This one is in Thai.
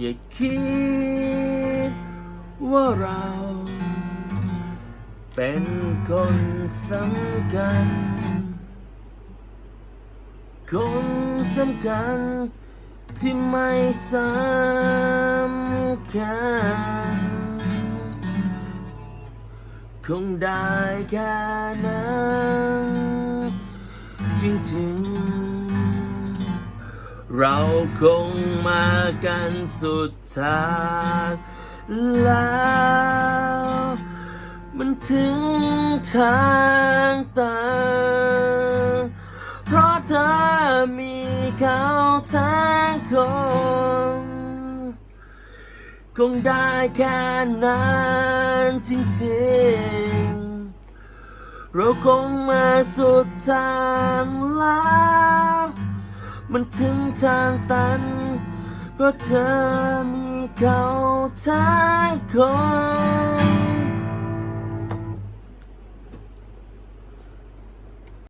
อย่าคิดว่าเรา เป็นคนสำคัญ คนสำคัญ ที่ไม่สำคัญ คงได้แค่นั้นจริง เราคงมากันสุดทางแล้ว มันถึงทางตันเพราะเธอมีเขาทั้งคน คงได้แค่นั้นจริงๆ เราคงมาสุดทางแล้ว มันถึงทางตัน เพราะเธอมีเขาทั้งคน